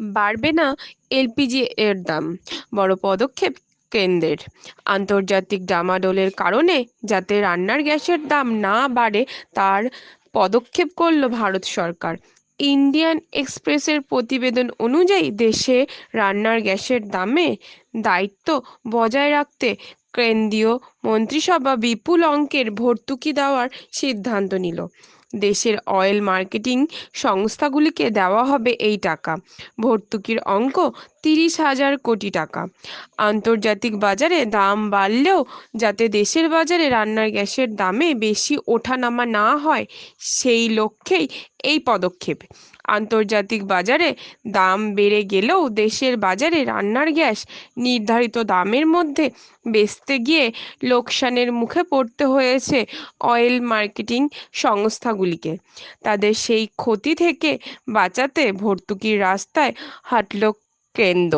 বাড়বে না এলপিজি এর দাম। বড় পদক্ষেপ কেন্দ্রের। আন্তর্জাতিক ডামাডোলের কারণে যাতে রান্নার গ্যাসের দাম না বাড়ে, তার পদক্ষেপ করল ভারত সরকার। ইন্ডিয়ান এক্সপ্রেসের প্রতিবেদন অনুযায়ী দেশে রান্নার গ্যাসের দামে দায়িত্ব বজায় রাখতে কেন্দ্রীয় মন্ত্রিসভা বিপুল অঙ্কের ভর্তুকি দেওয়ার সিদ্ধান্ত নিল। দেশের অয়েল মার্কেটিং সংস্থাগুলিকে দেওয়া হবে এই টাকা। ভর্তুকির অঙ্ক তিরিশ হাজার কোটি টাকা। আন্তর্জাতিক বাজারে দাম বাড়লেও যাতে দেশের বাজারে রান্নার গ্যাসের দামে বেশি ওঠানামা না হয়, সেই লক্ষ্যেই এই পদক্ষেপ। আন্তর্জাতিক বাজারে দাম বেড়ে গেলেও দেশের বাজারে রান্নার গ্যাস নির্ধারিত দামের মধ্যে বেচতে গিয়ে লোকসানের মুখে পড়তে হয়েছে অয়েল মার্কেটিং সংস্থাগুলিকে। তাদের সেই ক্ষতি থেকে বাঁচাতে ভর্তুকির রাস্তায় হাঁটল কেন্দ্র।